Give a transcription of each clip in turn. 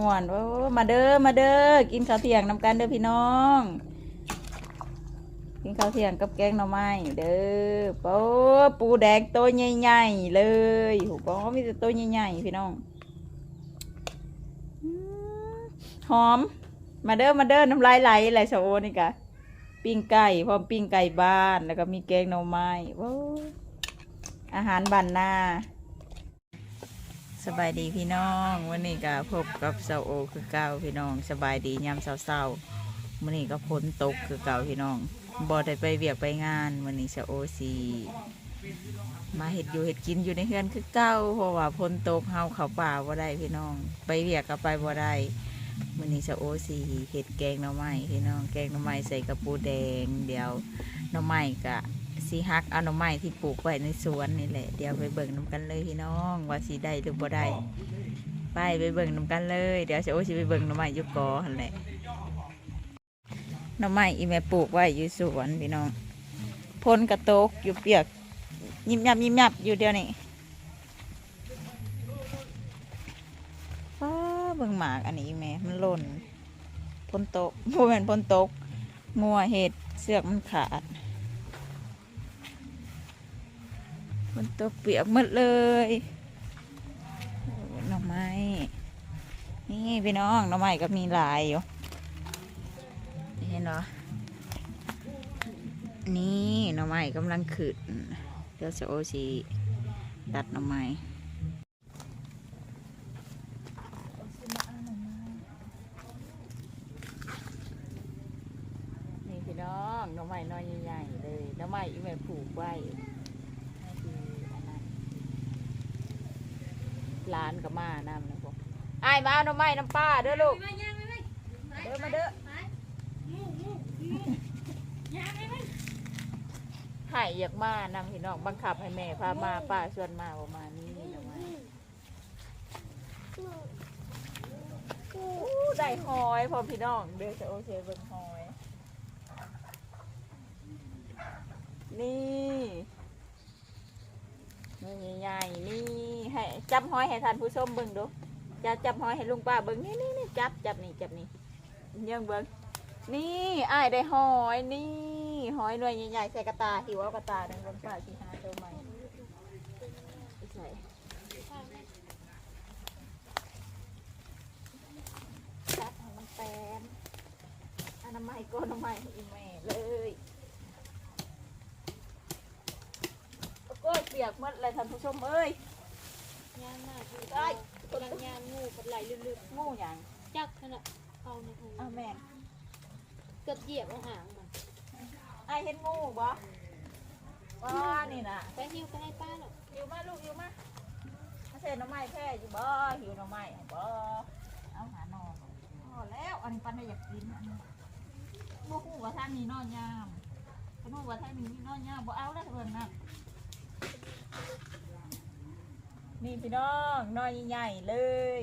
ห่วนโอ้มาเด้อมาเด้อกินข้าวเที่ยงนำกันเด้อพี่น้อง กินข้าวเที่ยงกับแกงหน่อไม้เด้อป้ปูแดงตัวใหญ่ๆเลยโหป้มีแต่ตัวใหญ่ๆพี่น้องหอม มาเด้อมาเด้อน้ำลายไหลไหลโซโอนี่กะปิ้งไก่พร้อมปิ้งไก่บ้านแล้วก็มีแกงหน่อไม้โอ้อาหารบ้านนา สบายดีพี่น้องวันนี้ก็พบกับเซาโอคือเก่าพี่น้อง สบายดียามเศร้าๆวันนี้ก็พ้นตกคือเก่าพี่น้องบ่ได้ไปเวียกไปงานวันนี้เซาโอสีมาเห็ดอยู่เห็ดกินอยู่ในเฮือนคือเก่าเพราะว่าพ้นตกเฮาเขาป่าบ่ได้พี่น้อง ไปเวียกก็ไปบ่ได้มื่อนี้จะโอสีเห็ดแกงหน่อไม้พี่น้องแกงหน่อไม้ใส่กระปูแดง เดี๋ยวหน่อไม้กะ สีฮักเอาหน่อไม้ที่ปลูกไว้ในสวนนี่แหละ เดี๋ยวไปเบิ่งน้ำกันเลยพี่น้อง ว่าสีได้หรือบ่ได้ไปไปเบิ่งน้ำกันเลย เดี๋ยวจะโอสิไปเบิ่งหน่อไม้ยุกอหั่นแหละหน่อไม้อีแม่ปลูกไว้อยู่สวนพี่น้องพ้นกระโตกอยู่เปียก ยิบยับยิบยับอยู่เดียวนี่าเบิ่งหมากอันนี้แม่มันหล่นพ้นโตกโมเมนพ้นตกงัวเห็ดเสือกมันขาด พ้นตกเปียกหมดเลยหน่อไม้ นี่พี่น้องหน่อไม้ก็มีลายอยู่เห็นเหรอ นี่หน่อไม้กำลังขึ้นเดี๋ยวจะโอชีตัดหน่อไม้นี่พี่น้องหน้องใหม่น้อยใหญ่ๆเลยหน้องใหม่อีแม่ผูกไว้ให้ดีอันนั้น ร้านกับมานำนะพวกไอ้ายมาเอาหน้องใหม่น้ำป้าเด้อลูก เด้อมาเด้อใหายอยากมานำพี่น้องบังคับให้แม่พามาป้าชวนมาประมาณนี้หน้องใหม่อู้ได้หอยพอพี่น้องเดี๋ยวจะโอเคเบิ่งหอย นี่นี่ ใหญ่ๆนี่ให้จับหอยให้ท่านผู้ชมเบิ่งดูจะจับหอยให้ลุงป้าเบิ่งนี่นี่นี่จับจับนี่จับนี่เยี่ยงเบิ่งนี่อ้ายได้หอยนี่หอยหน่วยใหญ่ๆใส่กระตาหิวเอากระตาดังลุงป้าที่หาตัวใหม่ใส่จับให้มันแปนอนามัยก็อนามัยให้อีแม่เลย ก็เปียกหมดเลยท่านผู้ชมเอ้ยยามมากคือได้กำลังยามงูกับไหลลึกงูหยังๆจักขนาดเอาในถุงอ้าวแม่นเกือบเหยียบเอาหางมันไอายเห็นงูบ่ว้านี่น่ะไปหิ้วไปให้ป้าหรอกหิวมาลูกหิวมามาเสร็จน้ำไม้แพ้อยู่บ่หิวน้ำไม้เอาบ่เอาหาหนอนพอแล้วอันนี้ปันได้อยากกินอันนี้บ่ฮู้ว่าท่านนี้นอนยามบ่ฮู้ว่าท่านนี้นอนยามบ่เอาแล้วเพิ่นน่ะ นี่พี่น้องน้อยใหญ่ๆเลย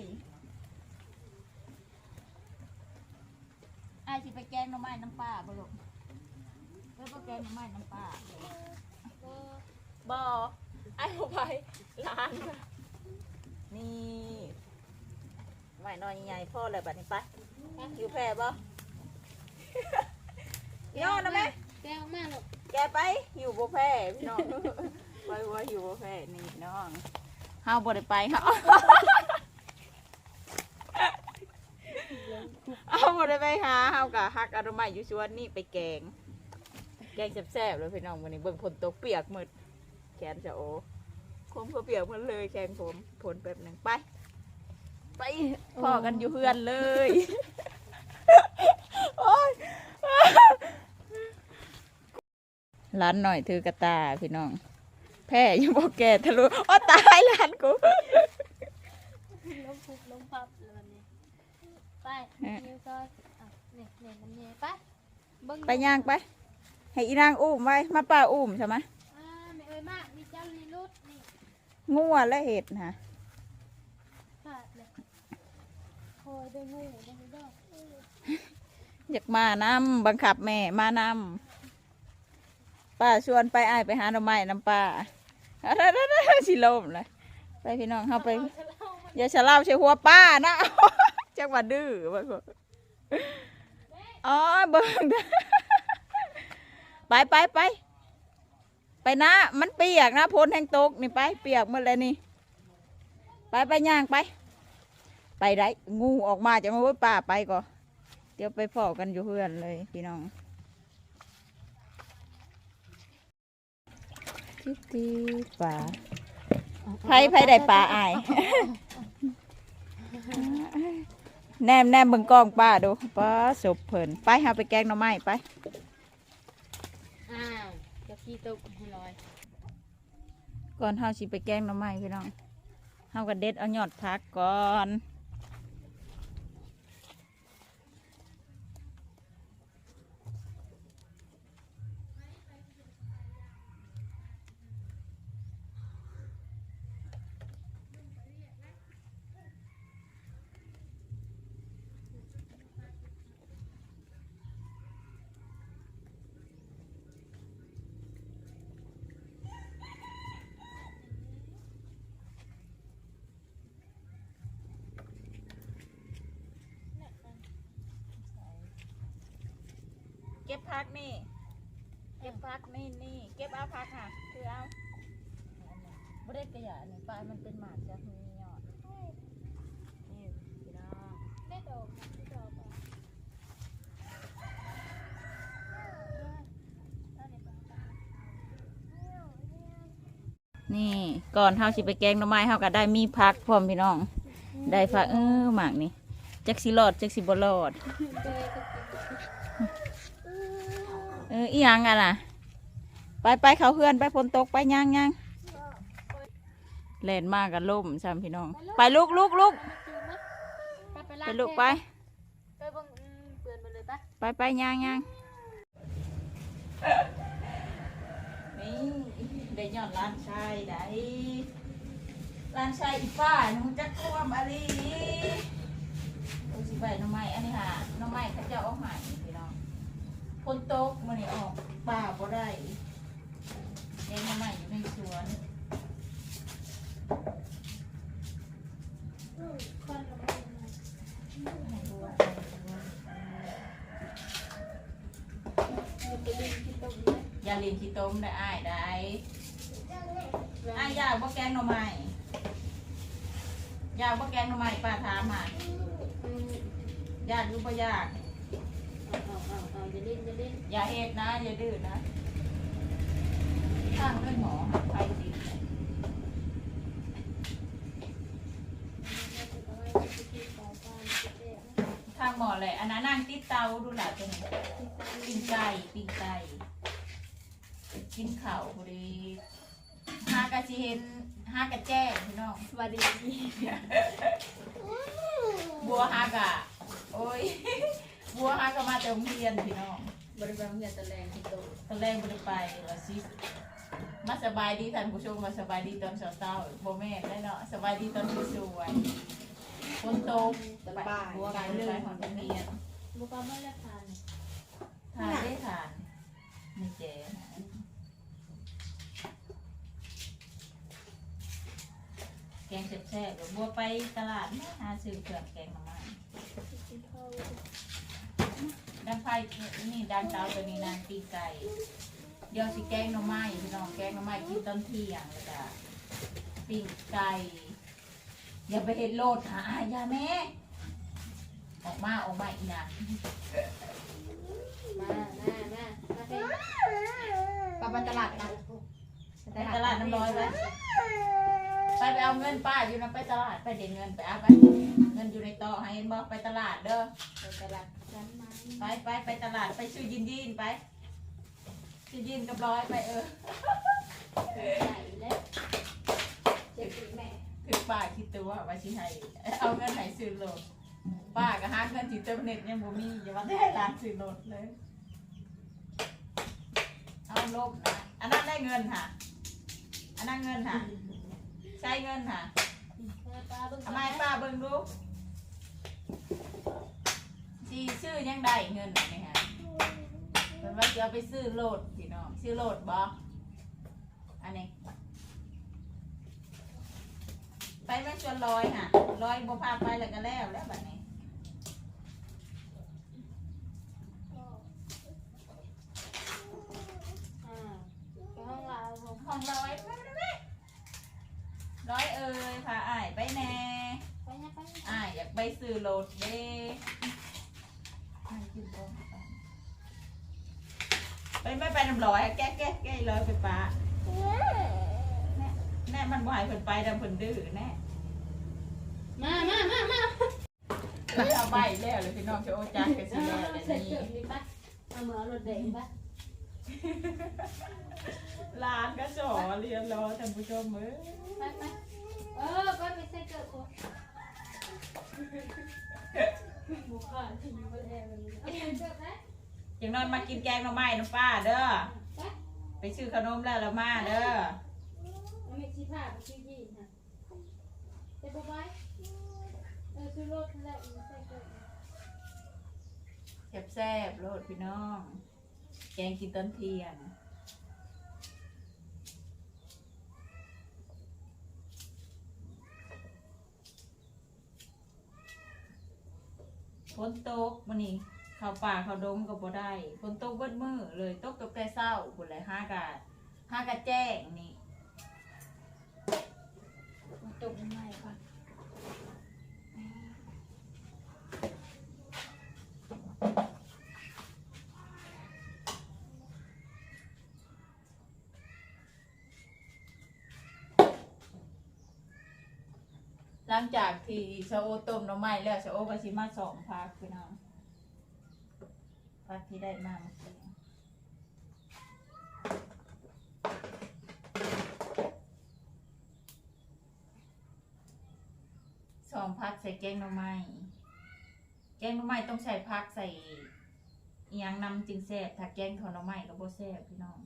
ไอ้ายสิไปแกงหน้ำไม้น้ำปลาบ่ลูกเออบ่แกงหน้ำไม้น้ำปลาก็บอไอ้เอาไปร้านค่ะนี่ใหม่นอนใหญ่พ่อเลยบัดนี้ไปอยู่แพร่บ่พี่น้องนะแม่ แก้วมากหรอกแกไปอยู่บ่แพร่พี่น้อง ไปว่าอยู่บ่แพร่นี่พี่น้องเฮาบ่ได้ไปเฮาเอาบ่ได้ไปหาเฮากะฮักอารมณ์อยู่ชวนนี่ไปแกง แกงแซ่บๆเลยพี่น้องวันนี้เบิ่งฝนตกเปียกหมดแขนจะโอผมก็เปียกหมันเลยแขนผมผลแบบหนึ่งไป ไปพอกันอยู่เพื่อนเลยโอ๊ยร้านหน่อยถือกระตาพี่น้อง แพ้ยังบอกแกทะลุอ๋อตายร้านกูล้มพุบล้มพับเลยวันนี้ไปหิ้วก็อะเนี่ยเนี่ยมันเนี่ยไปเบิ้งไปย่างไป ให้อีนางอุ้มไว้ มาป้าอุ้มใช่ไหมอ่าไม่เอ้ยมากมีเจ้าลีรุดนี่งัวและเห็ดนะขาดเลยคอยได้งูได้ไม่ได้อยากมานำบังคับแม่มานำป้าชวนไปอ้ายไปหาหน่อไม้น้ำป้า อะไรๆสิลมเลยไปพี่น้องเข้าไป อย่าฉลาบใช้หัวป้านะจะกว่าดื้อบ่ก็อ๋อเบิ่งเด้ไปไปไปไปนะ มันเปียกนะพ้นแห่งตกนี่ไป เปียกหมดเลยนี่ ไปไปย่างไป ไปได้งูออกมาจะมาว่าป่าไปก่อนเดี๋ยวไปฟอกกันอยู่เพื่อนเลยพี่น้อง ทิตีป่าไผไผได้ป่าอายแนมแนมเบิ่งกล้องป้าดูป้าศพเพิ่นไปหาไปแกงหน่อไม้ไปอ้าวจะขี้ตกให้ลอยก่อนเฮาสิไปแกงหน่อไม้พี่น้องเฮาก็เด็ดเอายอดพักก่อน เก็บพักนี่ เก็บพักนี่นี่เก็บเอาพักค่ะคือเอาบ่ได้กระยานี่ปลายมันเป็นหมากจากมียอดนี่พี่น้องได้ดอกได้ดอกอ่นี่ก่อนเฮาสิไปแกงหน่อไม้เฮาก็ได้มีพักพร้อมพี่น้อง ได้พักเออหมากนี่จักสิรอดจักสิบ่รอด อออีหยังอะล่ะ ไปไปเขาเฮือนไปฝนตกไปย่างย่างเล่นมากกันล่มซ้ำพี่น้อง ไปลูกลูกลูกไปลูกไป ไปเบิ่งเปื่อนไปเลยปะไปไปย่างย่างนี่ได้ยอดร้านชายได้ร้านชายอีป้าหนูจะควมอะไรโอ้สิใบหน้ำไม้อันนี้ค่ะน้ำไม้เขาจะเอาหายน คนโต๊ะมันนี่ออกป่าบ่ได้เลี้ยงหน้ำไม้อยู่ในสวนให้ดูว่าอย่าเลียนขี้ต้มได้อ้ายได้อ้ายอยากว่าแกงหน่อไม้อยากว่าแกงหน่อไม้ป้าถามหาอยากหรือบ่อยาก เอาเอาเอาอย่าเล่นอย่าเล่นอย่าเฮ็ดนะ อย่าดื้อนะข้างด้วยหมอใครดีเอาไว้ที่ที่ต่อไปเด็กข้างหมอเลยอันนั้นนั่งติดเตาดูหล่ะตัวนี้ปิ้งไก่ปิ้งไก่กินข้าวพอดีหากะสิเห็นหากะแจ้งพี่น้อง สวัสดีบัวฮักะ โอ้ย บัวฮักก็มาแต่โรงเรียนพี่น้องบริเวณเงินตะแรงที่โตตอนแรกไม่ได้ไปว่าสิมาสบายดีท่านผู้ชมมาสบายดีตอนเช้าๆโบแม่นได้เนาะสบายดีตอนสวยๆฝนตกไปบัวไปไปของโรงเรียนบุกมาแล้ทานทานได้ทานนี่เจ๊แกงแซ่บๆเดี๋ยวบัวไปตลาดนะหาซื้อเครื่องแกงมาม่า ด้าวดังไฟนี่ดังเตาตัวนี้นางตีไก่ เดี๋ยวสิแกงหน่อไม้พี่น้องแกงหน่อไม้กินตอนเที่ยงเลยจ้ะปิ้งไก่ อย่าไปเห็นโลดหาอายาแม่ ออกมาออกมาอีนะมามามามาเฮ้ปไปตลาดกันไปตลาดน้ำร้อยไป ไปไปเอาเงินป้าอยู่นะไปตลาดไปเด็นเงินไปเอาไปเงินอยู่ในต่อให้เห็นบอกไปตลาดเด้อไปตลาดกันมาไปไปไปตลาดไปซื้อยินยินไปซื้อยินกับร้อยไปเออใหญ่แล้วเจ็บแม่คือป้าคิดตัวว่าสิให้เอาเงินไหนซื้อรถป้าก็หาเงินที่เติมเน็ตยังบ่มีอย่าว่าได้ให้ร้านซื้อรถเลยเอาลบนะอันนั้นได้เงินค่ะอันนั้นเงินค่ะ ใช้เงินค่ะปลาเบิ่งทำไมป้าเบิ่งดูสีซื้อยังได้เงินไหมฮะเป็นว่าจะเอาไปซื้อโหลดพี่น้องซื้อโหลดบ่อันนี้ ไปแม่ชวนลอยค่ะลอยบ่พาไปแล้วก็แล้วแล้วแบบนี้ ซื้อโหลดเด้ให้กินต้มไปไม่ไปน้ำร้อยแก้ แก้แก้เลยไปปะแน่แน่มันบ่ให้เพิ่นไปดำเพิ่นดื้อแน่มามามามาเอาใบแล้วเลยพี่น้องจะโอจักกันสิแล้วเลเสร็ยจนี่เกิดดีปะเอามือเอารถเด็กปะร้านก็สอเรียนรอท่านผู้ชมเอ้ยไปไปเออไปไปใส่เกิดกูบุกก่อนที่อยู่บนแอร์มันเอาใส่เกิดไหม อย่างน้อยมากินแกงหน่อไม้น้ำป้าเด้อ ไปไปซื้อขนมแล้วล้วมาเด้อไม่ชี้ผ้าไปชี้ยี่นะเจ็บปะเออซื้อรถนั่นแหละใส่เกิดแซ่บๆโลดพี่น้อง แกงกินต้นเทียนฝนตกมันนี่ เข้าป่าเข้าดงก็บ่ได้ฝนตกเบิดมือเลยตกตกแต่เศร้าพุ่นเลยห้ากะห้ากะแจ้งนี่มาตกใหม่ก่อนหลังจากที่ชะโอต้มหน่อไม้แล้วชะโอก็สิมาสองพักพี่น้อง พักที่ได้มาเมื่อกี้สองพักใส่แกงหน่อไม้แกงหน่อไม้ต้องใส่พักใส่อหยังนำจึงแซ่บถ้าแกงถอดหน่อไม้ก็บ่แซ่บพี่น้อง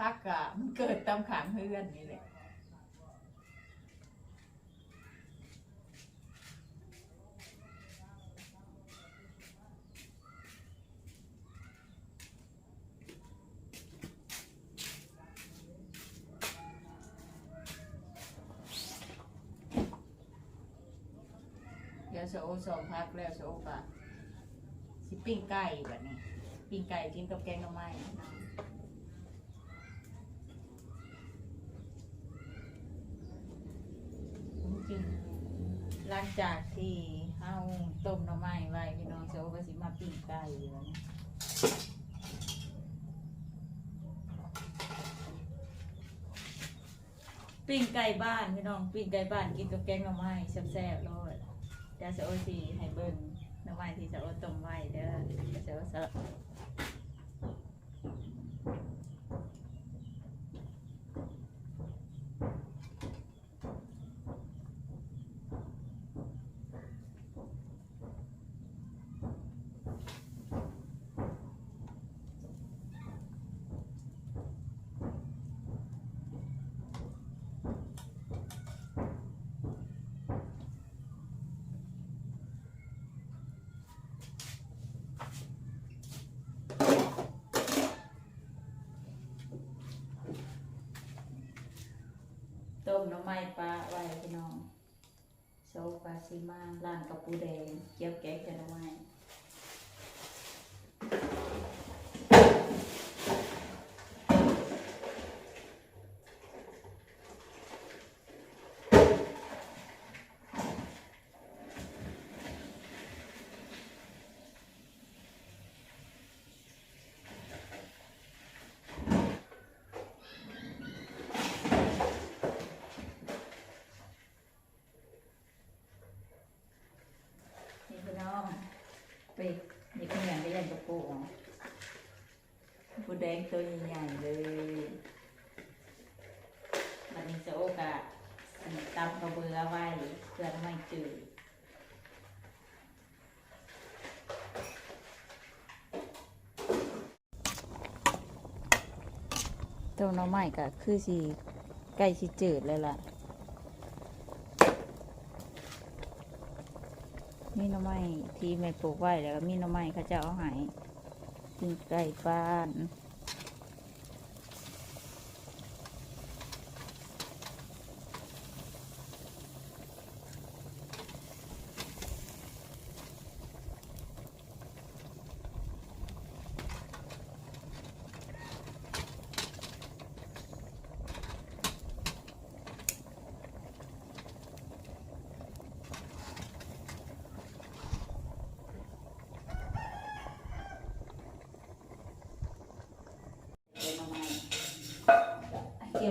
พักกะมันเกิดตามขางเพื่อนนี่แหละเดี๋ยวโซโอสองพักแล้วโซโอกะสิปิ้งไก่แบบนี้ ปิ้งไก่กินกับแกงหน่อไม้นะจริงๆห ลังจากที่เฮาต้มหน่อไม้ไว้พี่น้องโซโอก็สิมาปิ้งไก่แล้วนี่ปิ้งไก่บ้านพี่น้องปิ้งไก่บ้านกินกับแกงหน่อไม้แซ่บๆเลยเดี๋ยวโซโอสิให้เบิ่งหน่อไม้ที่โซโอต้มไว้เด้อโซโอสลั มน้ำไม้ปลาไว้พี่น้องโซปลาซีมาล่างกับปูแดงเกี๊ยวแกงกับน้ำไม้นี่พี่น้อง ไปนี่ขยันไปยันกับปูอ๋อปูแดงตัวใหญ่ๆเลยมันนี้จะโอกาสตำกระเบือไว้เพื่อไม่จืดตัวน้องใหม่ก็คือสีใกล้สีจืดเลยล่ะ มีหน่อไม้ที่ไม่ปลูกไว้แล้วก็มีหน่อไม้เขาจะเอาหายกินไก่บ้าน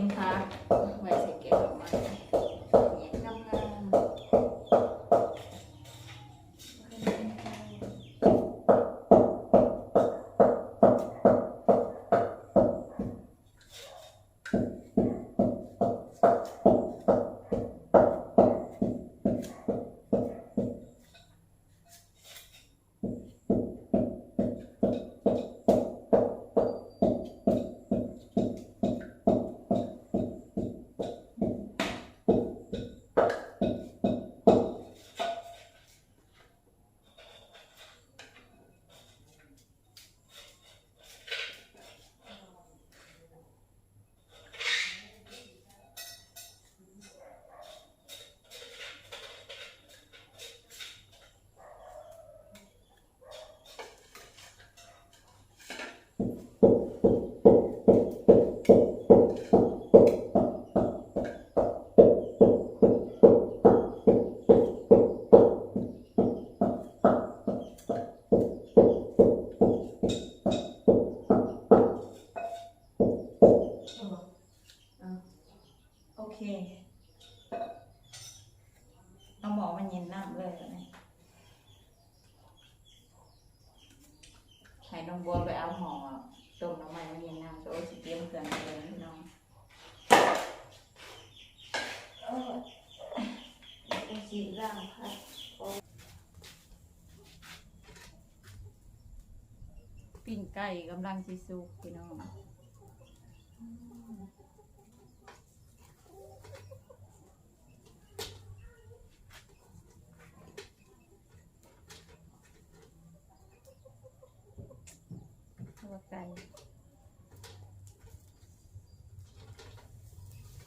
ต สีร่างค่ะปิ้งไก่กำลังสิสุกพี่น้อง ตัวไก่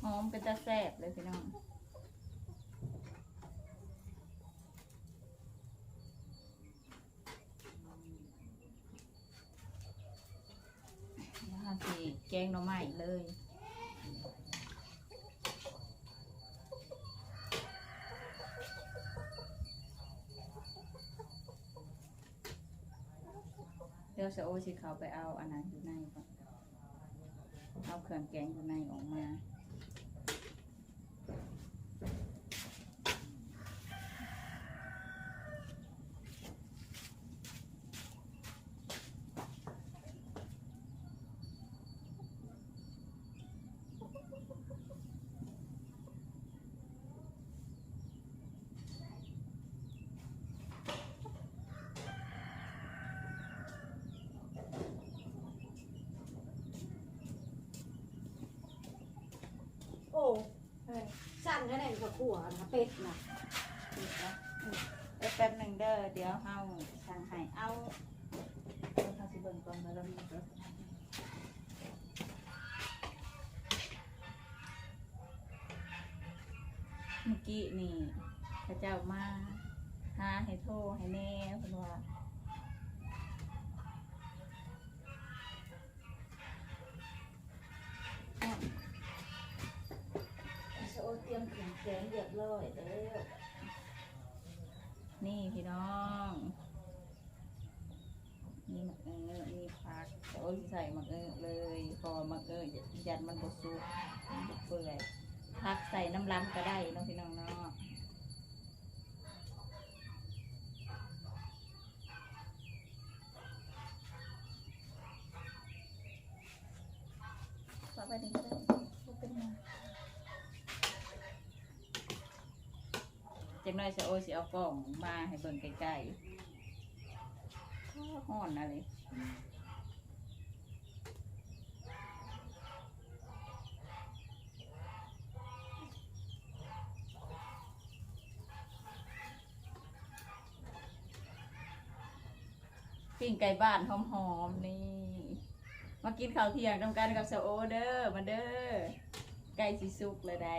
หอมเป็นตาแซ่บเลยพี่น้องนะคะสิ แกงหน่อไม้เลยเดี๋ยวเสยโอสิเขาไปเอาอันนั้นอยู่ในก่อนเอาเครื่องแกงอยู่ในออกมา โอ้เฮ้ย สั่แค่ไหนกับขัวนะเป็ดนะแป๊บหนึ่งเด้อเดี๋ยวเฮาสั่งให้เอาเอาสิเบิ่งก่อนว่าเรามีรสเมื่อกี้นี่พระเจ้ามาหาให้โทรให้แน่เพิ่นว่า แกงเรียบร้อยเด้อนี่พี่น้องนี่หมักเออนี่ผักโอ้ยใส่หมักเออเลยพอหมักเออยันมันบดซุกมันบ่เปื่อยผักใส่น้ำล้ำก็ได้น้องพี่น้องเนาะฝากไว้นี่ก็ได้บ่เป็นหยัง จังน้อยจะโอ้ยสิเอากล้องมาให้เบิ่งใกล้ๆห้อนอะไรปิ้งไก่บ้านหอมๆนี่ มากินข้าวเที่ยงทำกันกับสาวโอเด้อมาเด้อไก่สิสุกเลยได้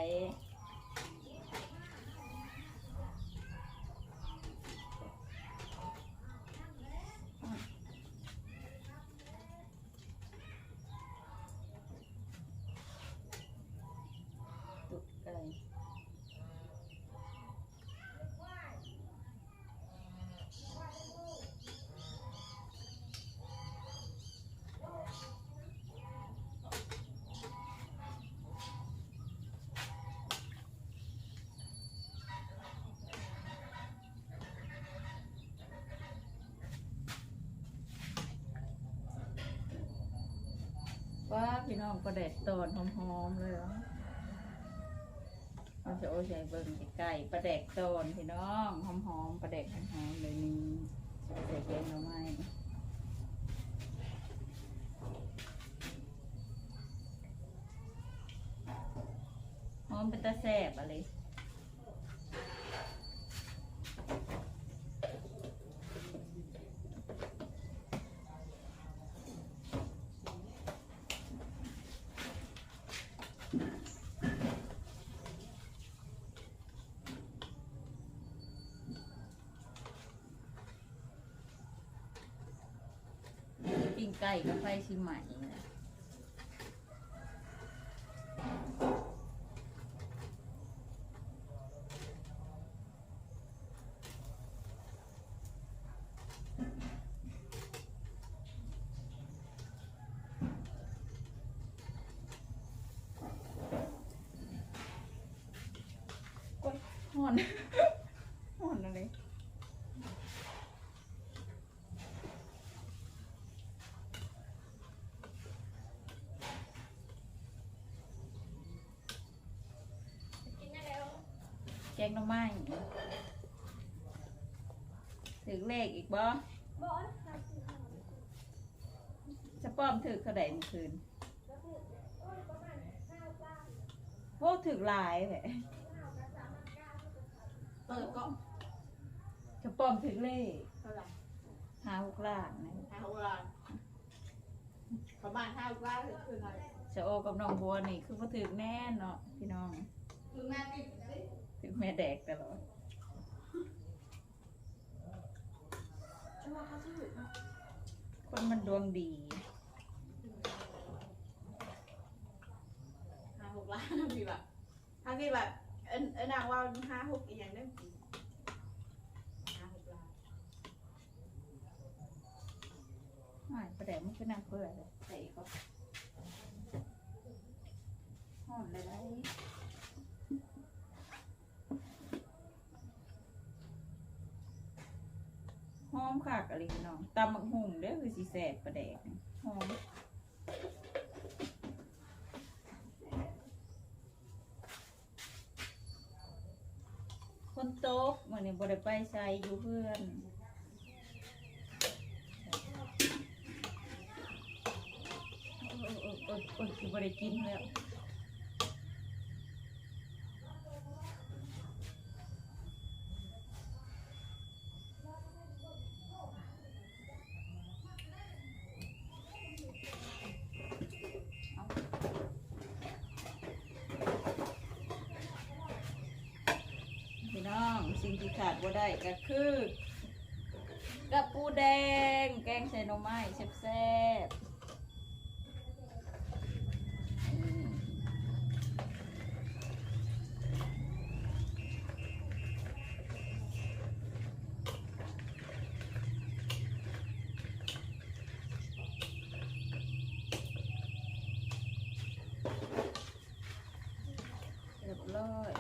ว้าพี่น้องประเด็ดตอนหอมๆเลยเหรอเราจะโอ้ใส่เบิ่งไก่ประเด็กตอนพี่น้องหอมๆประเด็กหอมๆเลยนี่ใส่แกงหน่อไม่หอมเป็นตาแสบอะไร ปิ้กับไฟชิมใหม่นะกดห่อน ห่อนอะไร กินได้แล้ว แกง หน่อไม้ถึงเลขอีกบ่บอสครับจะป้อมถึกเท่าใดเมื่อคืนโหถึกหลายแหละเปิดก็จะป้อมถึกเลขเท่าไหร่หาหกล้านนะห้าหกล้านประมาณห้าหกล้านคือคือไงจะโอกับน้องบัวนี่คือบ่ถึกแน่เนาะพี่น้องคือแม่ติด ถึกแม่แดกตลอดช่วยเขาซื้อเนะคนมันดวงดีห้าหกล้านพี่แบบถ้าพี่แบบเอ็นเอ็นนางว่าห้าหกอีกอย่างได้กี่ห้าหกล้านหายประแดกมันคือน้ำเปื่อเลยใส่อีกก็ห่อนเลยได้ อมคักอะไรพี่น้องตำบักหุ่งเด้อคือสิแสบประแดกหอมคนโต๊กมันนี่บริไปใส่อยู่เพื่อนโอ้ยโอ้ยโอ้ยบริกินแล้วพี่น้องสิ่งที่ขาดบ่ ได้ก็คือกับปูแดง แกงใส่หน่อไม้แซ่บๆเรียบร้อย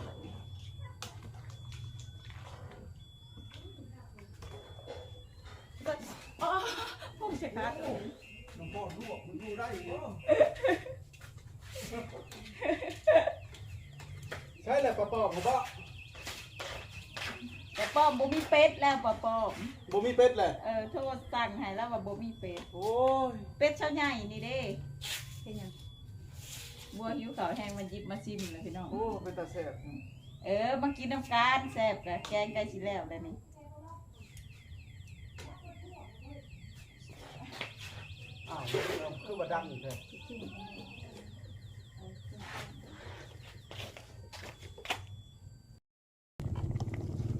ก็อ๋อ ผมจะคัดน้องพ่อลวกมันดูได้เหรอใช่แหละปลาปอมผมว่าแต่ป้อมบ่มีเป็ดแล้วป้าป้อมบ่มีเป็ดเลยเออโทษสั่งให้แล้วว่าบ่มีเป็ด โอ้ยเป็ดเช้าใหญ่นี่เด้เป็นหยังบัวหิวขาวแห้งมันหยิบมาซิมเลยพี่น้อง โอ้เป็นตาแซ่บเออมากินน้ำกันแซ่บกะแกงไก่สิแล้วแล้วนี่าวคือว่ดังเลย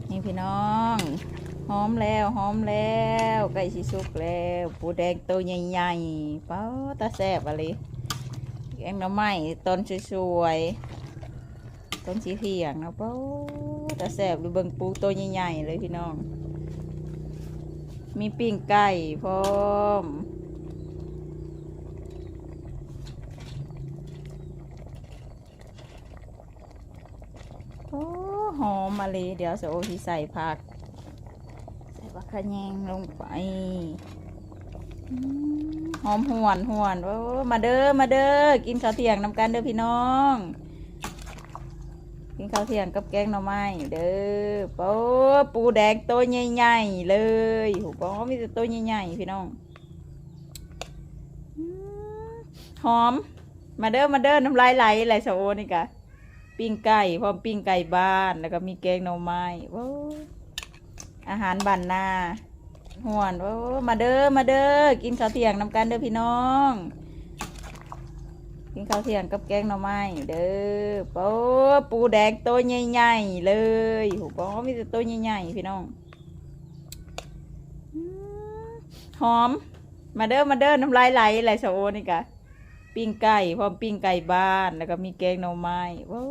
นี่พี่น้องหอมแล้วหอมแล้วไก่สิสุกแล้วปูแดงตัวใหญ่ๆเป้าตาแซบอะไรแกงหน่อไม้ต้นสวยๆต้นสีเขียงนะเป้าตาแซ่บหรือเบิ่งปูตัวใหญ่ๆเลยพี่น้อง มีปิ้งไก่พร้อม อ้หอมมาเลยเดี๋ยวจะโอที่ใส่ผัก ใส่ผักขะแยงลงไปหอมหวนหวนโอ้มาเด้อมาเด้อกินข้าวเที่ยงนำกันเด้อพี่น้อง กินข้าวเที่ยงกับแกงหน่อไม้เด้อป๊ปูแดงตัวใหญ่ๆเลยโหปอมีแต่ตัวใหญ่ๆพี่น้องหอม มาเด้อมาเด้อน้ำลายไหลไหลโอนี่กะ ปิ้งไก่พร้อมปิ้งไก่บ้านแล้วก็มีแกงหน่อไม้โอ้อาหารบ้านนาหวนโอ้มาเด้อมาเด้อกินข้าวเที่ยงนำกันเด้อพี่น้อง กินข้าวเที่ยงกับแกงหน่อไม้เด้อโป๊ปูแดงตัวใหญ่ๆเลยโหปอมีแต่ตัวใหญ่ๆพี่น้องหอม มาเด้อมาเด้อน้ำลายไหลไหลโอนี่กะ ปิ้งไก่พร้อมปิ้งไก่บ้านแล้วก็มีแกงหน่อไม้โอ้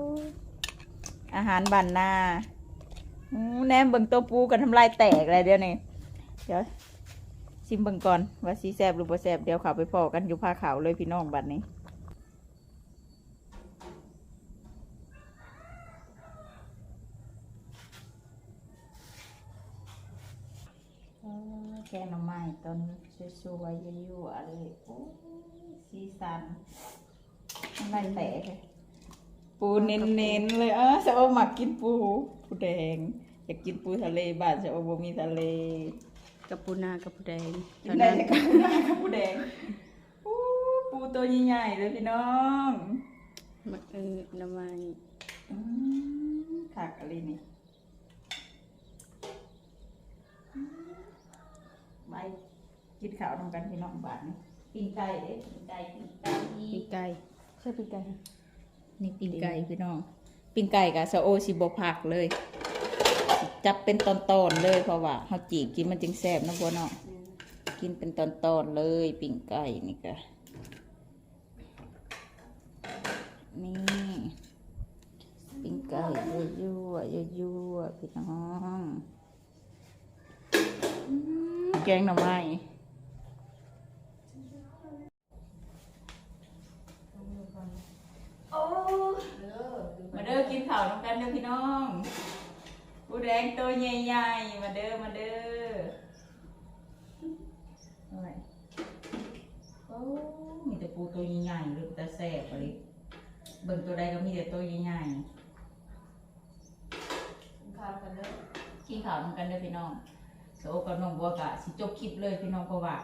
อาหารบ้านนาอู้แนมเบิ่งตัวปูกันทำลายแตกเลยเดี๋ยวนี้เดี๋ยวชิมเบิ่งก่อนว่าสีแซบหรือบ่แซบเดี๋ยวเขับไปพอกันอยู่ผ้าขาวเลยพี่น้องบัดนี้เออแกงหน่อไม้ตอนสวยๆยั่วๆเลยโอ้ สีสันน้ำลายแตกเลยปูเน้นๆเลยเออจะเอาหมักกินปู ปูแดง อยากกินปูทะเลบ้านจะเอาบ่มีทะเลกับปูนากับปูแดงกินได้แต่กับปูนากับปูแดงปูปูตัวใหญ่ๆเลยพี่น้องมักเออน้ำมันอืมขักอะไรนี่ไปกินข้าวนำกันพี่น้องบ้านนี่ ปิ้งไก่เด้ปิ้งไก่ปิ้งไก่ปีกไก่ใช่ปีกไก่นี่ปิ้งไก่พี่น้องปิ้งไก่กับซาโอสิบผักเลย จับเป็นตอนๆเลยเพราะว่าเขาจีกกินมันจึงแซ่บนะพ่อเนาะกินเป็นตอนๆเลยปิ้งไก่นี่ก็นี่ปิ้งไก่ยั่วๆยั่วๆพี่น้องอืมแกงหน่อไม้โอ้ มาเด้อกิน ข้าวน้ำกันเด้อพี่น้องปูแดงตัวใหญ่ๆ มาเด้อ มาเด้อเอาไว้โอ้มีแต่ปูตัวใหญ่ๆเลยแต่แซ่บเลยเบิ่งตัวใดก็มีแต่ตัวใหญ่ข้าวกันเด้อๆกินข้าวน้ำกันเด้อพี่น้องโซกับน้องบัวกะสิจบคลิปเลยพี่น้องเพราะว่า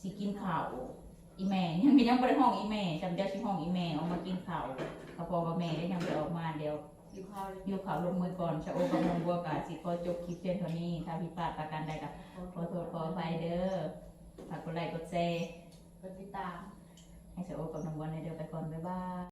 สิกินข้าวอีแม่ยังมียังได้ห้องอีแม่จำได้สิห้องอีแม่ออกมากินข้าวกับพ่อกับแม่ได้ยังไปออกมาเดียว อยู่ข้าวเลยอยู่เขาลงมือก่อนชะโอกับนงบัวกาสิขอจบคลิปเพียงเท่านี้ ถ้าผิดพลาดประการใดก็ขอโทษขออภัยเด้อฝากกดไลค์กดแชร์กดติดตามให้ชะโอกับนงบัวในเดียวไปก่อน บ๊ายบาย